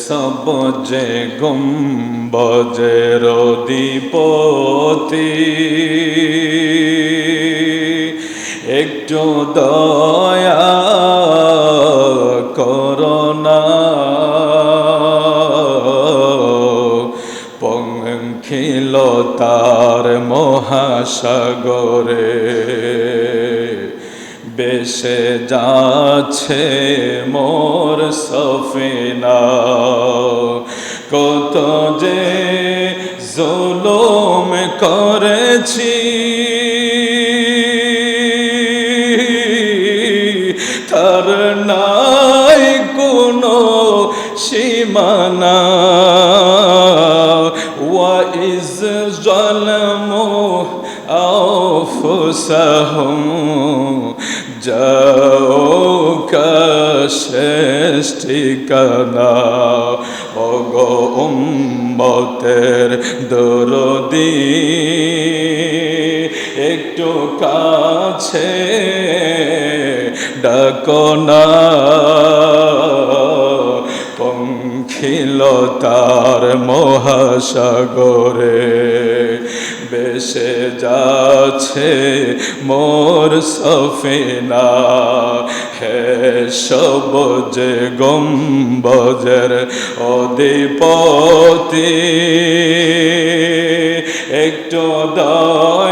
সবজে গম্বজের অধিপতি একটু দয়া করোনা পঙ্খিল তার মহাসাগরে। বেসে যাচ্ছে মোর সফিনা। কত যে জুলুম করেছি তার নাই কোনো সীমানা। সাহম যাও শেষ ঠিকানা অগ উম্মতের দরদি। একটু কাছে ডাকনা পঙ্খিল তার মহাসাগরে। বেসে যাচ্ছে মোর সফিনা। হে সবজে গম্বজের অধিপতি একটু দয়া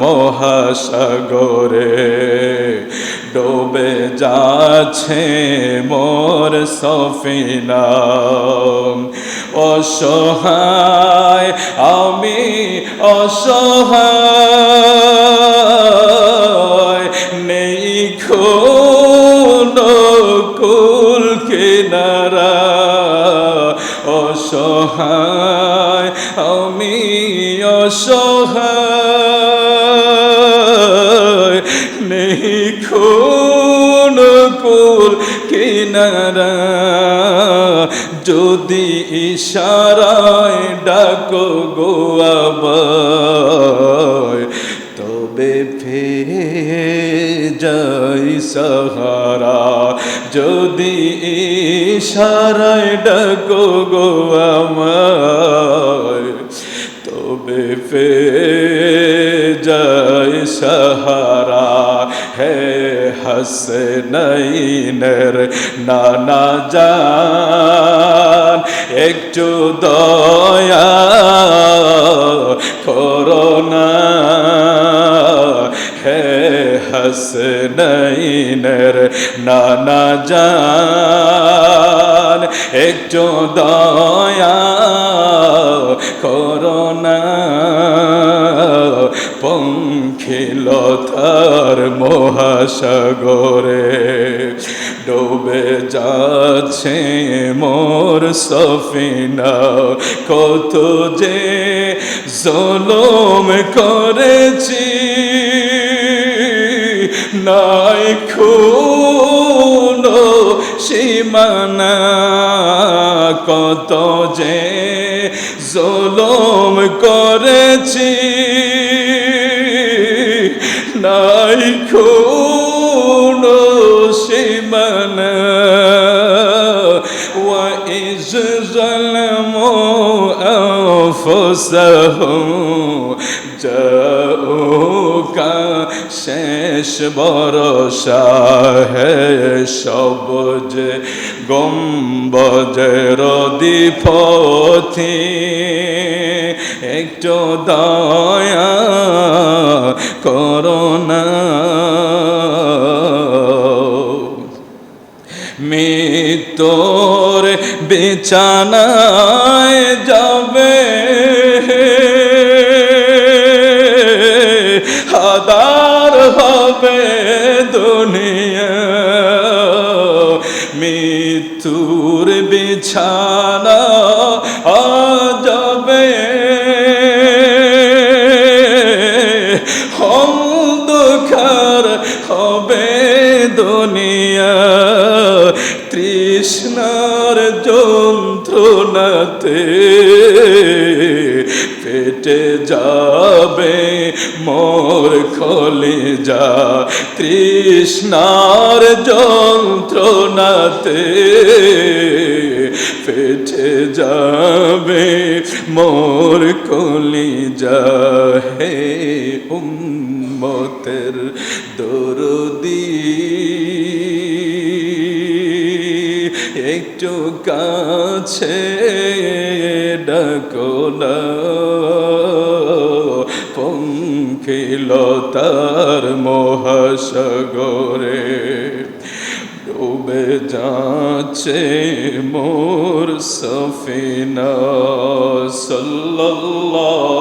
মহাসাগরে ডোবে যাচ্ছে মোর সফিনা। অসহায় আমি অসহায় নেই কুল কিনারা। অসহায় আমি অসহায় কিনারা, যদি ইশারায় ডাকো গোয়াবায় তবে ফিরে যাই সাহারা। যদি ইশারায় ডাকো গোয়ামায় তবে ফে যাই সাহারা। হাসনাইনের নানা জান একটু দয়া করোনা হে হাসনাইনের নানা জান একটু দয়া পঙ্খিল তার মহাসাগরে ডুবে যাচ্ছে মোর সফিনা। কত যে জলম করেছি, নাই খুন সীমানা। কত যে জলম করেছি নাই খুন সীমানা وإذ ظلموا أنفسهم جاءوك শেষ ভরসা হে সবজ গম্বজের দ্বীপথি একটু দয়া করোনা মৃত্যুর বিছানায় যাবে। হাদার হবে দুনিয়া। মৃত্যুর বিছানা যাবে। তৃষ্ণার যন্ত্রণাতে ফেটে যাবে মোর খলে যা তৃষ্ণার যন্ত্রণাতে ফেটে যাবে মোর কলি যা হে উম্মতের দরদি। কাছে ডাকল। পঙ্খিল তার মহাসাগরে ডুবে যাচ্ছে মোর সফিনা সাল্লাল্লাহু